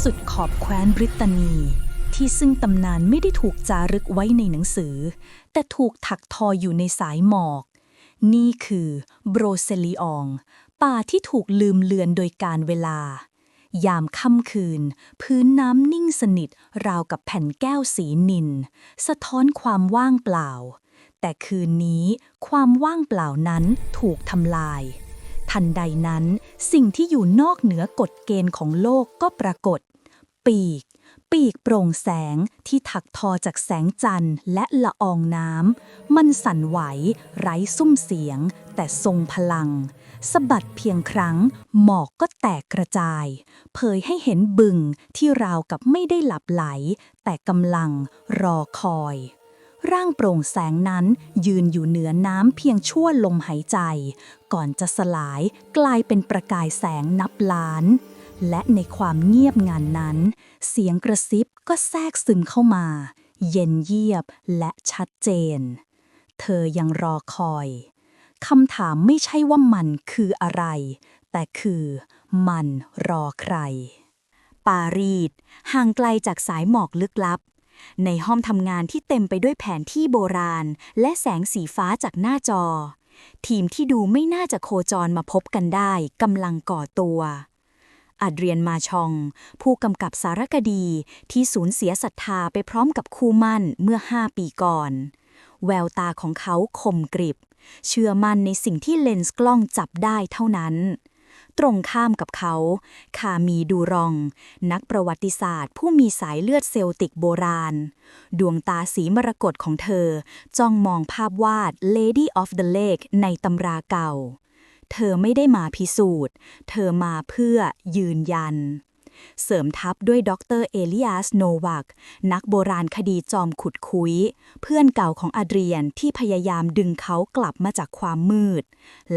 สุดขอบแคว้นบริตานี ที่ซึ่งตำนานไม่ได้ถูกจารึกไว้ในหนังสือ แต่ถูกถักทออยู่ในสายหมอก นี่คือโบรเซลีออง ป่าที่ถูกลืมเลือนโดยการเวลา ยามค่ำคืน พื้นน้ำนิ่งสนิทราวกับแผ่นแก้วสีนิน สะท้อนความว่างเปล่า แต่คืนนี้ความว่างเปล่านั้นถูกทำลาย ทันใดนั้น สิ่งที่อยู่นอกเหนือกฎเกณฑ์ของโลกก็ปรากฏ ปีก ปีกโปร่งแสงที่ถักทอจากแสงจันทร์และละอองน้ำ มันสั่นไหว ไร้ซุ้มเสียง แต่ทรงพลังสะบัดเพียงครั้ง หมอกก็แตกกระจาย เผยให้เห็นบึงที่ราวกับไม่ได้หลับไหล แต่กำลังรอคอย ร่างโปร่งแสงนั้นยืนอยู่เหนือน้ำเพียงชั่วลมหายใจ ก่อนจะสลายกลายเป็นประกายแสงนับล้าน และในความเงียบงานนั้น เสียงกระซิบก็แทรกซึมเข้ามา เย็นเยียบและชัดเจน เธอยังรอคอยคำถามไม่ใช่ว่ามันคืออะไร แต่คือมันรอใคร ปารีสห่างไกลจากสายหมอกลึกลับ ในห้องทำงานที่เต็มไปด้วยแผนที่โบราณ และแสงสีฟ้าจากหน้าจอ ทีมที่ดูไม่น่าจะโคจรมาพบกันได้กำลังก่อตัวอัดเรียนมาชอง ผู้กำกับสารคดีที่สูญเสียศรัทธาไปพร้อมกับคู่มั่นเมื่อห้าปีก่อน แววตาของเขาคมกริบ เชื่อมั่นในสิ่งที่เลนส์กล้องจับได้เท่านั้น ตรงข้ามกับเขา คามีดูรอง นักประวัติศาสตร์ ผู้มีสายเลือดเซลติกโบราณ ดวงตาสีมรกตของเธอ จ้องมองภาพวาด Lady of the Lake ในตำราเก่า เธอไม่ได้มาพิสูจน์ เธอมาเพื่อยืนยัน เสริมทัพด้วยดรเอลิอัสโนวักนักโบราณคดีจอมขุดคุย เพื่อนเก่าของอเดรียนที่พยายามดึงเขากลับมาจากความมืด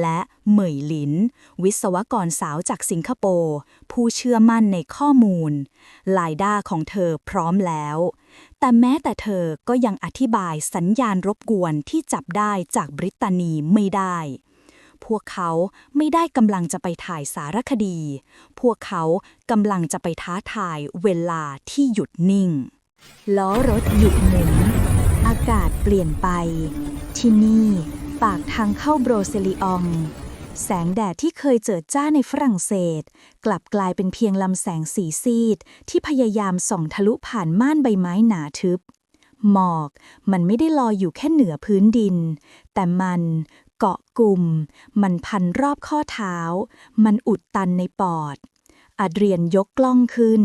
และเหมยหลิน วิศวกรสาวจากสิงคโปร์ ผู้เชื่อมั่นในข้อมูล ลายด้าของเธอพร้อมแล้ว แต่แม้แต่เธอก็ยังอธิบายสัญญาณรบกวนที่จับได้จากบริตานีไม่ได้ พวกเขาไม่ได้กำลังจะไปถ่ายสารคดี พวกเขากำลังจะไปท้าทายเวลาที่หยุดนิ่ง ล้อรถหยุดหมุน อากาศเปลี่ยนไป ที่นี่ ปากทางเข้าโบรเซลิออง แสงแดดที่เคยเจิดจ้าในฝรั่งเศส กลับกลายเป็นเพียงลำแสงสีซีด ที่พยายามส่องทะลุผ่านม่านใบไม้หนาทึบหมอกมันไม่ได้ลอยอยู่แค่เหนือพื้นดิน แต่มัน เกาะกลุ่ม มันพันรอบข้อเท้า มันอุดตันในปอดอาเดรียนยกกล้องขึ้น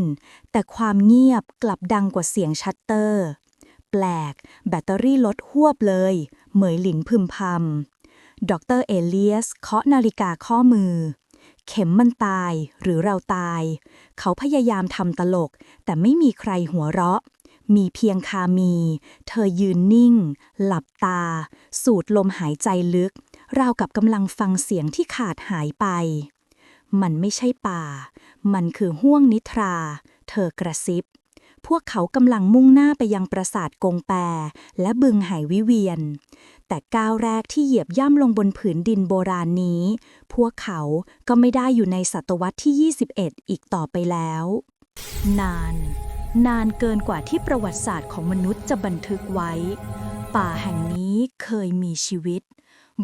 แต่ความเงียบกลับดังกว่าเสียงชัตเตอร์ แปลก แบตเตอรี่ลดหวบเลย เหมยหลินพึมพำดรเอเลียสเคาะนาฬิกาข้อมือ เข็มมันตายหรือเราตาย เขาพยายามทำตลก แต่ไม่มีใครหัวเราะ มีเพียงคามี เธอยืนนิ่ง หลับตา สูดลมหายใจลึก ราวกับกำลังฟังเสียงที่ขาดหายไป มันไม่ใช่ป่า มันคือห้วงนิทรา เธอกระซิบ พวกเขากำลังมุ่งหน้าไปยังปราสาทกงแปและบึงไหวิเวียน แต่ก้าวแรกที่เหยียบย่ำลงบนผืนดินโบราณนี้ พวกเขาก็ไม่ได้อยู่ในศตวรรษที่ 21 อีกต่อไปแล้ว นาน นานเกินกว่าที่ประวัติศาสตร์ของมนุษย์จะบันทึกไว้ ป่าแห่งนี้เคยมีชีวิต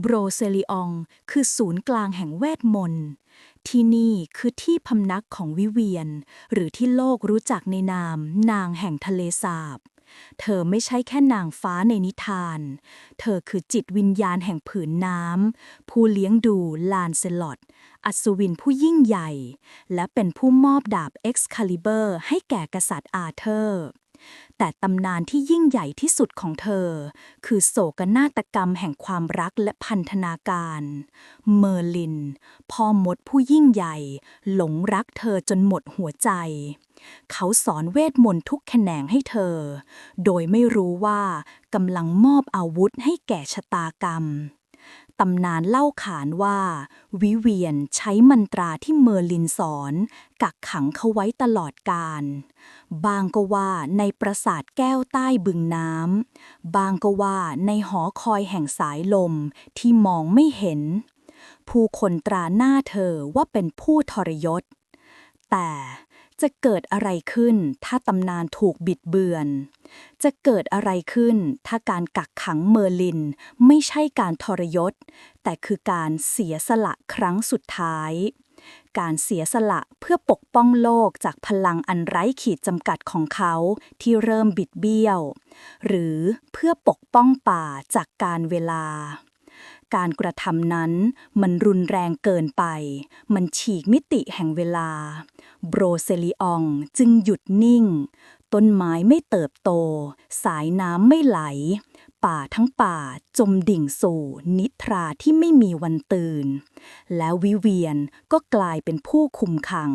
โบรเซลิออง คือศูนย์กลางแห่งเวทมนต์ ที่นี่คือที่พำนักของวิเวียน หรือที่โลกรู้จักในนาม นางแห่งทะเลสาบ เธอไม่ใช่แค่นางฟ้าในนิทาน เธอคือจิตวิญญาณแห่งผืนน้ำ ผู้เลี้ยงดูลานเซลอดอัศวินผู้ยิ่งใหญ่ และเป็นผู้มอบดาบเอ็กซ์คาลิเบอร์ให้แก่กษัตริย์อาเธอร์ แต่ตำนานที่ยิ่งใหญ่ที่สุดของเธอ คือโศกนาฏกรรมแห่งความรักและพันธนาการ เมอร์ลิน พ่อมดผู้ยิ่งใหญ่ หลงรักเธอจนหมดหัวใจ เขาสอนเวทมนต์ทุกแขนงให้เธอ โดยไม่รู้ว่ากำลังมอบอาวุธให้แก่ชะตากรรม ตำนานเล่าขานว่า วิเวียนใช้มันตราที่เมอร์ลินสอน กักขังเขาไว้ตลอดกาลบางก็ว่าในปราสาทแก้วใต้บึงน้ำ บางก็ว่าในหอคอยแห่งสายลมที่มองไม่เห็น ผู้คนตราหน้าเธอว่าเป็นผู้ทรยศ แต่ จะเกิดอะไรขึ้นถ้าตำนานถูกบิดเบือน จะเกิดอะไรขึ้นถ้าการกักขังเมอร์ลิน ไม่ใช่การทรยศ แต่คือการเสียสละครั้งสุดท้าย การเสียสละเพื่อปกป้องโลกจากพลังอันไร้ขีดจำกัดของเขาที่เริ่มบิดเบี้ยว หรือเพื่อปกป้องป่าจากการเวลา การกระทำนั้น มันรุนแรงเกินไป มันฉีกมิติแห่งเวลา โบรเซลิอองจึงหยุดนิ่ง ต้นไม้ไม่เติบโต สายน้ำไม่ไหล ป่าทั้งป่าจมดิ่งสู่นิทราที่ไม่มีวันตื่น แล้ววิเวียนก็กลายเป็นผู้คุมขัง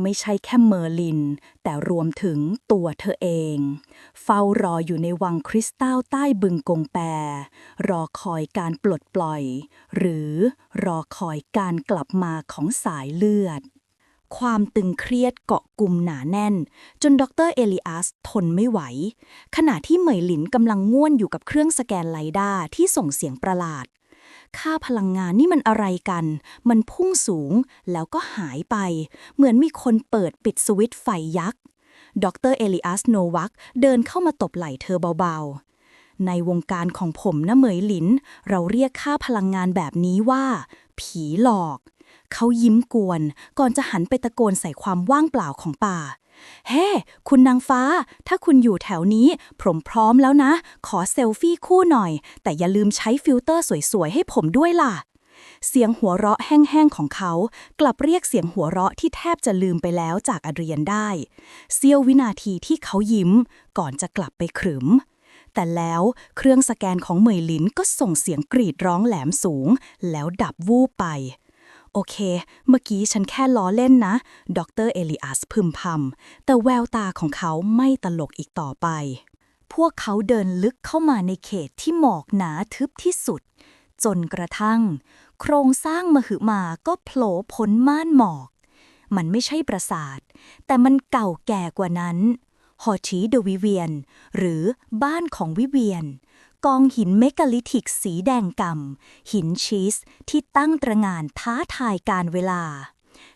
ไม่ใช่แค่เมอร์ลิน แต่รวมถึงตัวเธอเอง เฝ้ารออยู่ในวังคริสตัลใต้บึงกงแปร รอคอยการปลดปล่อย หรือรอคอยการกลับมาของสายเลือด ความตึงเครียดเกาะกลุ่มหนาแน่น จนดรเอลิอัสทนไม่ไหว ขณะที่เหมยหลินกำลังง่วนอยู่กับเครื่องสแกนไลด้าที่ส่งเสียงประหลาด ค่าพลังงานนี่มันอะไรกัน มันพุ่งสูงแล้วก็หายไป เหมือนมีคนเปิดปิดสวิตช์ไฟยักษ์ ดรเอลิอัสโนวักเดินเข้ามาตบไหล่เธอเบาๆ ในวงการของผมนะเหมยหลิน เราเรียกค่าพลังงานแบบนี้ว่า ผีหลอก เขายิ้มกวน ก่อนจะหันไปตะโกนใส่ความว่างเปล่าของป่า เฮ้คุณนางฟ้า ถ้าคุณอยู่แถวนี้ ผมพร้อมแล้วนะ ขอเซลฟี่คู่หน่อย แต่อย่าลืมใช้ฟิลเตอร์สวยๆ ให้ผมด้วยล่ะ เสียงหัวเราะแห้งๆ ของเขา กลับเรียกเสียงหัวเราะที่แทบจะลืมไปแล้วจากอเดรียนได้ เสี้ยววินาทีที่เขายิ้ม ก่อนจะกลับไปขรึมแต่แล้วเครื่องสแกนของเหมยลินก็ส่งเสียงกรีดร้องแหลมสูง แล้วดับวูบไป โอเค เมื่อกี้ฉันแค่ล้อเล่นนะ ดรเอลิอัสพึมพำ แต่แววตาของเขาไม่ตลกอีกต่อไป พวกเขาเดินลึกเข้ามาในเขตที่หมอกหนาทึบที่สุด จนกระทั่ง โครงสร้างมหึมาก็โผล่พ้นม่านหมอก มันไม่ใช่ปราสาท แต่มันเก่าแก่กว่านั้นฮอชีเดวิเวียน หรือบ้านของวิเวียน กองหินเมกาลิทิกสีแดงกำหินชีสที่ตั้งตระหงานท้าทายการเวลา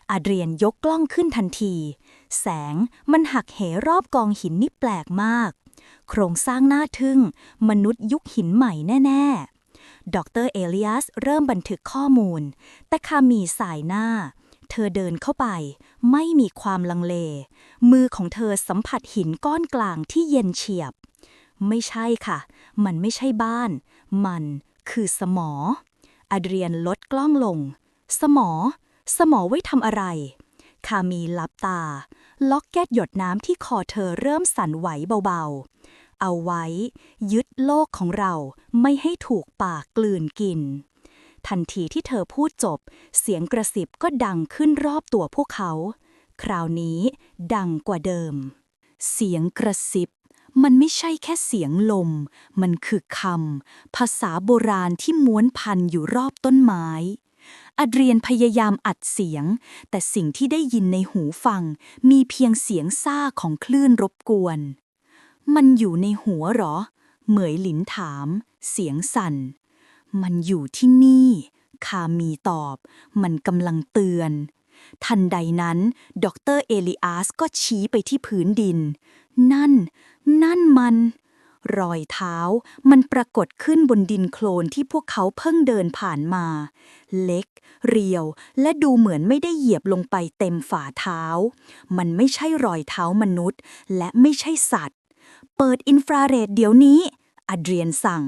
อาเดรียนยกกล้องขึ้นทันที แสงมันหักเหรอบกองหินนี่แปลกมาก โครงสร้างน่าทึ่ง มนุษย์ยุคหินใหม่แน่ ๆ ดรเอลิอัสเริ่มบันทึกข้อมูล แต่คามีสายหน้าเธอเดินเข้าไป ไม่มีความลังเล มือของเธอสัมผัสหินก้อนกลางที่เย็นเฉียบ ไม่ใช่ค่ะ มันไม่ใช่บ้าน มันคือสมอ อเดรียนลดกล้องลง สมอ สมอไว้ทำอะไร คามีลับตา ล็อกแก๊สหยดน้ำที่คอเธอเริ่มสั่นไหวเบาๆ เอาไว้ ยึดโลกของเราไม่ให้ถูกปากกลืนกิน ทันทีที่เธอพูดจบ เสียงกระสิบก็ดังขึ้นรอบตัวพวกเขา คราวนี้ดังกว่าเดิม เสียงกระซิบ มันไม่ใช่แค่เสียงลม มันคือคำภาษาโบราณที่ม้วนพันอยู่รอบต้นไม้ อเดรียนพยายามอัดเสียง แต่สิ่งที่ได้ยินในหูฟัง มีเพียงเสียงซ่าของคลื่นรบกวน มันอยู่ในหัวเหรอ เหมยหลินถาม เสียงสั่น มันอยู่ที่นี่ คามีตอบ มันกำลังเตือน ทันใดนั้น ดรเอลิอัสก็ชี้ไปที่พื้นดิน นั่น นั่นมัน รอยเท้ามันปรากฏขึ้นบนดินโคลนที่พวกเขาเพิ่งเดินผ่านมา เล็ก เรียว และดูเหมือนไม่ได้เหยียบลงไปเต็มฝ่าเท้า มันไม่ใช่รอยเท้ามนุษย์ และไม่ใช่สัตว์ เปิดอินฟราเรดเดี๋ยวนี้ อเดรียนสั่ง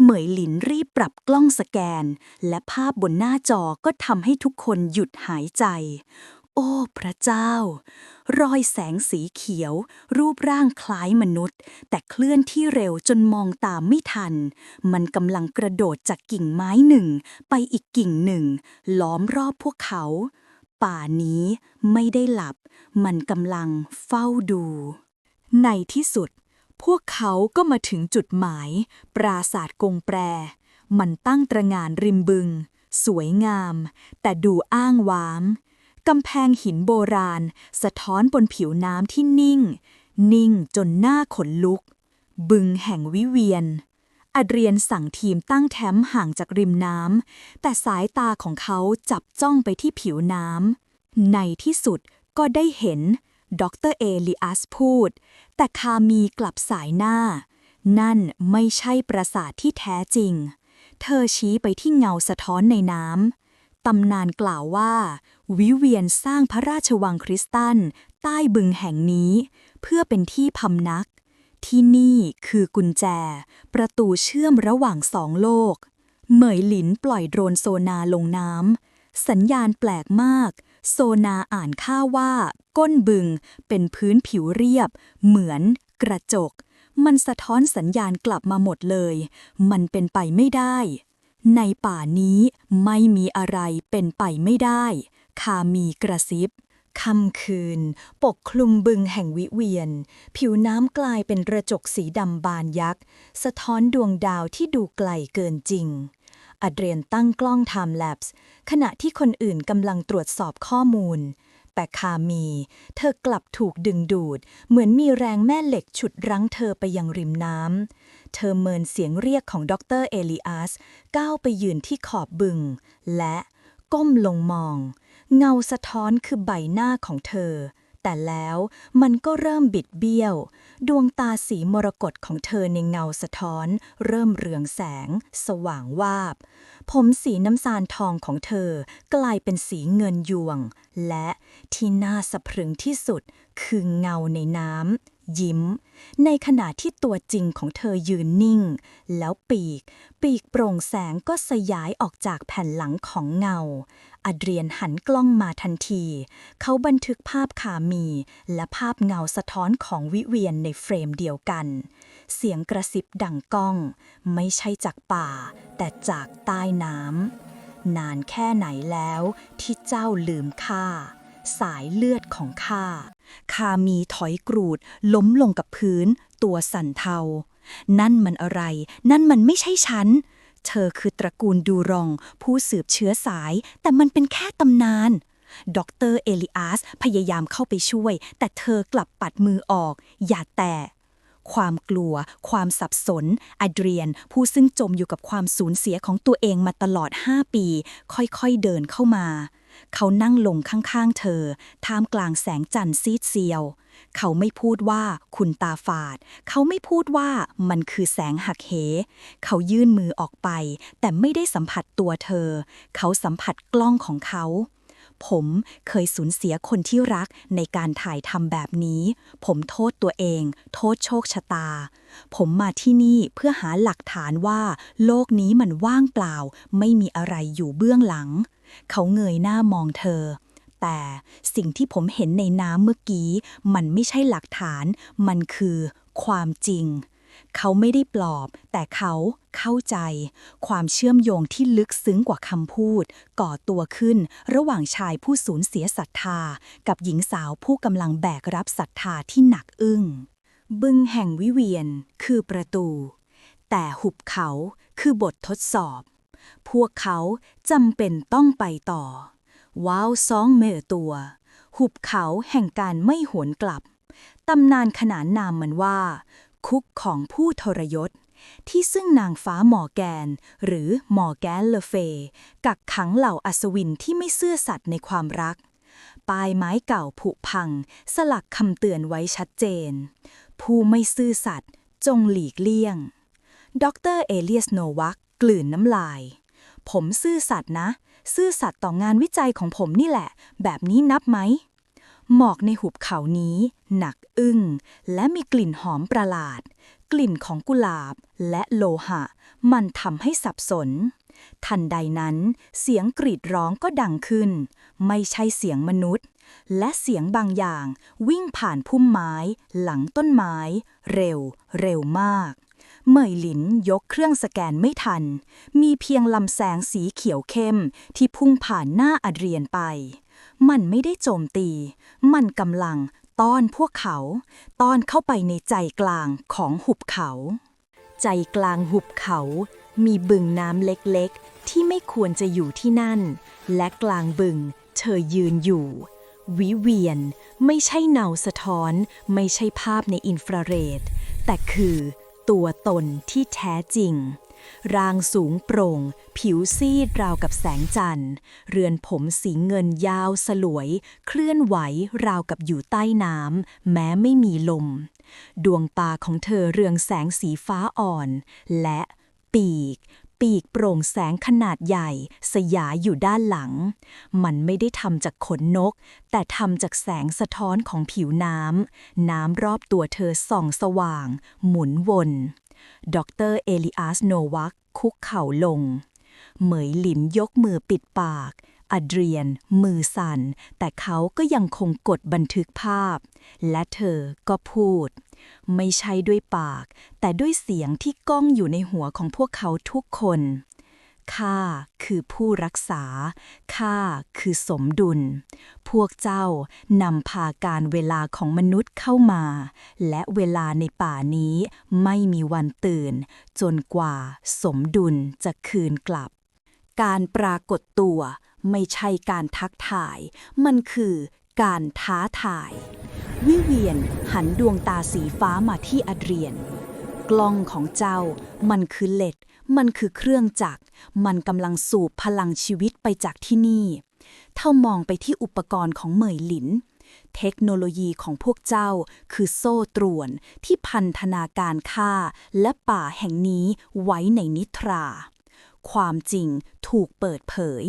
เหมยหลินรีบปรับกล้องสแกน และภาพบนหน้าจอก็ทำให้ทุกคนหยุดหายใจ โอ้ พระเจ้า รอยแสงสีเขียว รูปร่างคล้ายมนุษย์ แต่เคลื่อนที่เร็วจนมองตามไม่ทัน มันกำลังกระโดดจากกิ่งไม้หนึ่ง ไปอีกกิ่งหนึ่ง ล้อมรอบพวกเขา ป่านี้ไม่ได้หลับ มันกำลังเฝ้าดู ในที่สุด พวกเขาก็มาถึงจุดหมาย ปราสาทกงแปร มันตั้งตระงานริมบึง สวยงาม แต่ดูอ้างว้างกำแพงหินโบราณ สะท้อนบนผิวน้ำที่นิ่ง นิ่งจนหน้าขนลุก บึงแห่งวิเวียน อเดรียนสั่งทีมตั้งแคมป์ห่างจากริมน้ำ แต่สายตาของเขาจับจ้องไปที่ผิวน้ำ ในที่สุดก็ได้เห็น ดรเอลิอัสพูด แต่คามีกลับสายหน้า นั่นไม่ใช่ปราสาทที่แท้จริง เธอชี้ไปที่เงาสะท้อนในน้ำ ตำนานกล่าวว่า วิเวียนสร้างพระราชวังคริสตัลใต้บึงแห่งนี้ เพื่อเป็นที่พำนัก ที่นี่คือกุญแจ ประตูเชื่อมระหว่างสองโลก เหมยหลินปล่อยโดรนโซนาลงน้ำ สัญญาณแปลกมาก โซนาอ่านค่าว่า ก้นบึง เป็นพื้นผิวเรียบ เหมือน กระจก มันสะท้อนสัญญาณกลับมาหมดเลย มันเป็นไปไม่ได้ ในป่านี้ไม่มีอะไรเป็นไปไม่ได้คามีกระซิบค่ำคืน ปกคลุมบึงแห่งวิเวียน ผิวน้ำกลายเป็นกระจกสีดำบานยักษ์ สะท้อนดวงดาวที่ดูไกลเกินจริง อัดเรียนตั้งกล้อง Time Lapse ขณะที่คนอื่นกำลังตรวจสอบข้อมูล แต่คามี เธอกลับถูกดึงดูด เหมือนมีแรงแม่เหล็กฉุดรั้งเธอไปยังริมน้ำ เธอเมินเสียงเรียกของดรเอลิอัสก้าวไปยืนที่ขอบบึง และก้มลงมอง เงาสะท้อนคือใบหน้าของเธอ แต่แล้วมันก็เริ่มบิดเบี้ยว ดวงตาสีมรกตของเธอในเงาสะท้อน เริ่มเรืองแสง สว่างวาบ ผมสีน้ำตาลทองของเธอกลายเป็นสีเงินยวง และที่น่าสะพรึงที่สุดคือเงาในน้ำยิ้ม ในขณะที่ตัวจริงของเธอยืนนิ่ง แล้วปีก ปีกโปร่งแสงก็สยายออกจากแผ่นหลังของเงา อดเรียนหันกล้องมาทันที เขาบันทึกภาพขามี และภาพเงาสะท้อนของวิเวียนในเฟรมเดียวกัน เสียงกระซิบดังก้อง ไม่ใช่จากป่า แต่จากใต้น้ำนานแค่ไหนแล้วที่เจ้าลืมข้าสายเลือดของข้าคามีถอยกรูด ล้มลงกับพื้น ตัวสั่นเทา นั่นมันอะไร นั่นมันไม่ใช่ฉัน เธอคือตระกูลดูรอง ผู้สืบเชื้อสาย แต่มันเป็นแค่ตำนาน ดรเอลิอาสพยายามเข้าไปช่วย แต่เธอกลับปัดมือออก อย่าแตะความกลัว ความสับสน อเดรียน ผู้ซึ่งจมอยู่กับความสูญเสียของตัวเองมาตลอด 5 ปี ค่อยๆเดินเข้ามา เขานั่งลงข้างๆเธอ ท่ามกลางแสงจันทร์ซีดเซียว เขาไม่พูดว่าคุณตาฝาด เขาไม่พูดว่ามันคือแสงหักเห เขายื่นมือออกไป แต่ไม่ได้สัมผัสตัวเธอ เขาสัมผัสกล้องของเขา ผมเคยสูญเสียคนที่รักในการถ่ายทำแบบนี้ ผมโทษตัวเอง โทษโชคชะตา ผมมาที่นี่เพื่อหาหลักฐานว่า โลกนี้มันว่างเปล่า ไม่มีอะไรอยู่เบื้องหลัง เขาเงยหน้ามองเธอ แต่สิ่งที่ผมเห็นในน้ำเมื่อกี้ มันไม่ใช่หลักฐาน มันคือความจริง เขาไม่ได้ปลอบ แต่เขาเข้าใจ ความเชื่อมโยงที่ลึกซึ้งกว่าคำพูด ก่อตัวขึ้นระหว่างชายผู้สูญเสียศรัทธา กับหญิงสาวผู้กำลังแบกรับศรัทธาที่หนักอึ้ง บึงแห่งวิเวียนคือประตู แต่หุบเขาคือบททดสอบ พวกเขาจำเป็นต้องไปต่อ ว้าวซองเมอตัว หุบเขาแห่งการไม่หวนกลับ ตำนานขนานนามมันว่า คุกของผู้ทรยศ ที่ซึ่งนางฟ้าหมอแกน หรือหมอแกนเลเฟ กักขังเหล่าอัศวินที่ไม่ซื่อสัตย์ในความรักปลายไม้เก่าผุพัง สลักคำเตือนไว้ชัดเจน ผู้ไม่ซื่อสัตย์จงหลีกเลี่ยง ดรเอเลียสโนวัก กลืนน้ำลาย ผมซื่อสัตย์นะ ซื่อสัตย์ต่องานวิจัยของผมนี่แหละ แบบนี้นับไหม หมอกในหุบเขานี้ หนักอึ้ง และมีกลิ่นหอมประหลาด กลิ่นของกุหลาบและโลหะ มันทำให้สับสน ทันใดนั้น เสียงกรีดร้องก็ดังขึ้น ไม่ใช่เสียงมนุษย์ และเสียงบางอย่างวิ่งผ่านพุ่มไม้ หลังต้นไม้ เร็ว เร็วมาก เหมยหลินยกเครื่องสแกนไม่ทัน มีเพียงลำแสงสีเขียวเข้มที่พุ่งผ่านหน้าอดเรียนไป มันไม่ได้โจมตี มันกำลังต้อนพวกเขา ต้อนเข้าไปในใจกลางของหุบเขา ใจกลางหุบเขา มีบึงน้ำเล็กๆ ที่ไม่ควรจะอยู่ที่นั่น และกลางบึงเธอยืนอยู่ วิเวียนไม่ใช่เงาสะท้อน ไม่ใช่ภาพในอินฟราเรด แต่คือ ตัวตนที่แท้จริง ร่างสูงโปร่ง ผิวซีดราวกับแสงจันทร์ เรือนผมสีเงินยาวสลวย เคลื่อนไหวราวกับอยู่ใต้น้ำแม้ไม่มีลม ดวงตาของเธอเรืองแสงสีฟ้าอ่อน และปีก ปีกโปร่งแสงขนาดใหญ่ สยายอยู่ด้านหลัง มันไม่ได้ทำจากขนนก แต่ทำจากแสงสะท้อนของผิวน้ำ น้ำรอบตัวเธอส่องสว่าง หมุนวนดรเอลิอัสโนวักคุกเข่าลง เหมยหลินยกมือปิดปากอเดรียน มือสั่น แต่เขาก็ยังคงกดบันทึกภาพ และเธอก็พูด ไม่ใช่ด้วยปาก แต่ด้วยเสียงที่ก้องอยู่ในหัวของพวกเขาทุกคน ข้าคือผู้รักษา ข้าคือสมดุล พวกเจ้านำพาการเวลาของมนุษย์เข้ามา และเวลาในป่านี้ไม่มีวันตื่น จนกว่าสมดุลจะคืนกลับ การปรากฏตัวไม่ใช่การทักทาย มันคือการท้าทาย วิเวียนหันดวงตาสีฟ้ามาที่อเดรียน กล้องของเจ้า มันคือเหล็ดมันคือเครื่องจักร มันกำลังสูบพลังชีวิตไปจากที่นี่ เท่ามองไปที่อุปกรณ์ของเหมยหลิน เทคโนโลยีของพวกเจ้าคือโซ่ตรวนที่พันธนาการฆ่าและป่าแห่งนี้ไว้ในนิทราความจริงถูกเปิดเผย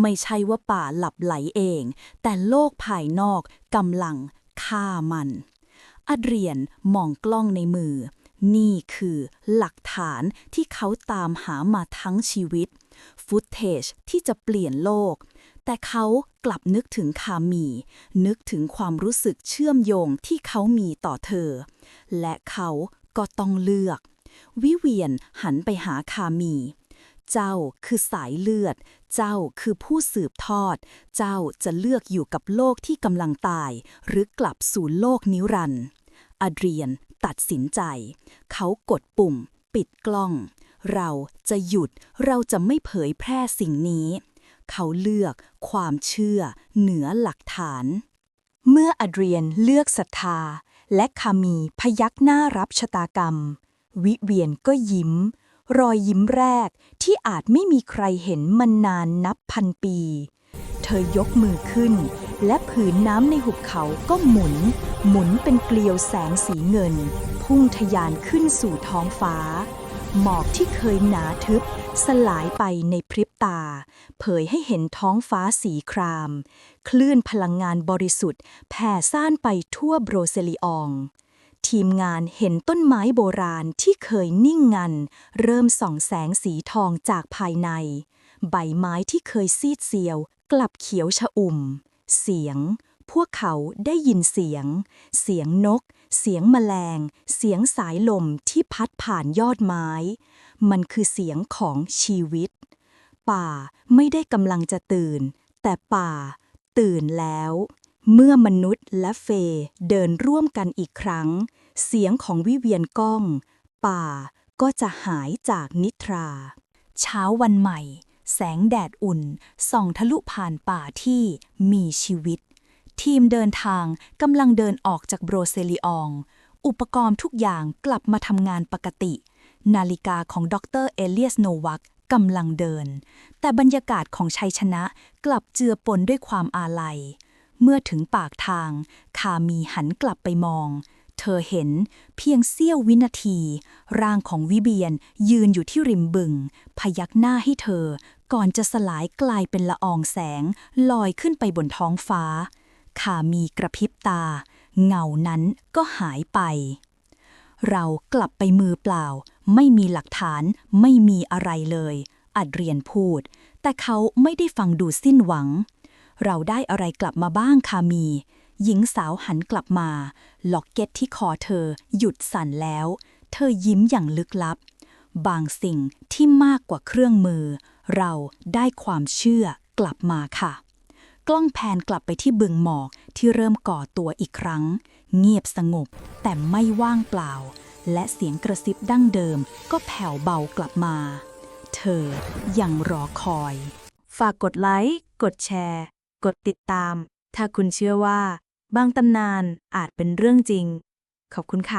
ไม่ใช่ว่าป่าหลับไหลเอง แต่โลกภายนอกกำลัง ฆ่ามัน อเดรียนมองกล้องในมือ นี่คือหลักฐานที่เขาตามหามาทั้งชีวิต ฟุตเทจที่จะเปลี่ยนโลก แต่เขากลับนึกถึงคามี นึกถึงความรู้สึกเชื่อมโยงที่เขามีต่อเธอ และเขาก็ต้องเลือก วิเวียนหันไปหาคามี เจ้าคือสายเลือด เจ้าคือผู้สืบทอด เจ้าจะเลือกอยู่กับโลกที่กำลังตาย หรือกลับสู่โลกนิรันดร์อเดรียนตัดสินใจ เขากดปุ่ม ปิดกล้อง เราจะหยุดเราจะไม่เผยแพร่สิ่งนี้ เขาเลือกความเชื่อ เหนือหลักฐาน เมื่ออเดรียนเลือกศรัทธา และคามีพยักหน้ารับชะตากรรม วิเวียนก็ยิ้ม รอยยิ้มแรกที่อาจไม่มีใครเห็นมันนานนับพันปี เธอยกมือขึ้น และผืนน้ำในหุบเขาก็หมุน หมุนเป็นเกลียวแสงสีเงิน พุ่งทะยานขึ้นสู่ท้องฟ้า หมอกที่เคยหนาทึบ สลายไปในพริบตา เผยให้เห็นท้องฟ้าสีคราม คลื่นพลังงานบริสุทธิ์แผ่ซ่านไปทั่วโบรเซลิออง ทีมงานเห็นต้นไม้โบราณที่เคยนิ่งงัน เริ่มส่องแสงสีทองจากภายใน ใบไม้ที่เคยซีดเซียว กลับเขียวชอุ่ม เสียง พวกเขาได้ยินเสียง เสียงนก เสียงแมลง เสียงสายลมที่พัดผ่านยอดไม้ มันคือเสียงของชีวิต ป่าไม่ได้กำลังจะตื่น แต่ป่า ตื่นแล้ว เมื่อมนุษย์และเฟย์เดินร่วมกันอีกครั้ง เสียงของวิเวียนก้อง ป่าก็จะหายจากนิทรา เช้าวันใหม่ แสงแดดอุ่น ส่องทะลุผ่านป่าที่มีชีวิต ทีมเดินทางกำลังเดินออกจากโบรเซลิออง อุปกรณ์ทุกอย่างกลับมาทำงานปกติ นาฬิกาของดรเอเลียสโนวักกำลังเดิน แต่บรรยากาศของชัยชนะกลับเจือปนด้วยความอาลัย เมื่อถึงปากทาง คามีหันกลับไปมอง เธอเห็นเพียงเสี้ยววินาที ร่างของวิเบียนยืนอยู่ที่ริมบึง พยักหน้าให้เธอ ก่อนจะสลายกลายเป็นละอองแสง ลอยขึ้นไปบนท้องฟ้า คามีกระพริบตา เงานั้นก็หายไป เรากลับไปมือเปล่า ไม่มีหลักฐานไม่มีอะไรเลย อัดเรียนพูด แต่เขาไม่ได้ฟังดูสิ้นหวัง เราได้อะไรกลับมาบ้างคามี หญิงสาวหันกลับมา ล็อกเก็ตที่คอเธอ หยุดสั่นแล้ว เธอยิ้มอย่างลึกลับ บางสิ่งที่มากกว่าเครื่องมือ เราได้ความเชื่อกลับมาค่ะ กล้องแพนกลับไปที่บึงหมอกที่เริ่มก่อตัวอีกครั้ง เงียบสงบ แต่ไม่ว่างเปล่า และเสียงกระซิบดั้งเดิม ก็แผ่วเบากลับมา เธอยังรอคอย ฝากกดไลค์ กดแชร์ กดติดตาม ถ้าคุณเชื่อว่า บางตำนานอาจเป็นเรื่องจริง ขอบคุณค่ะ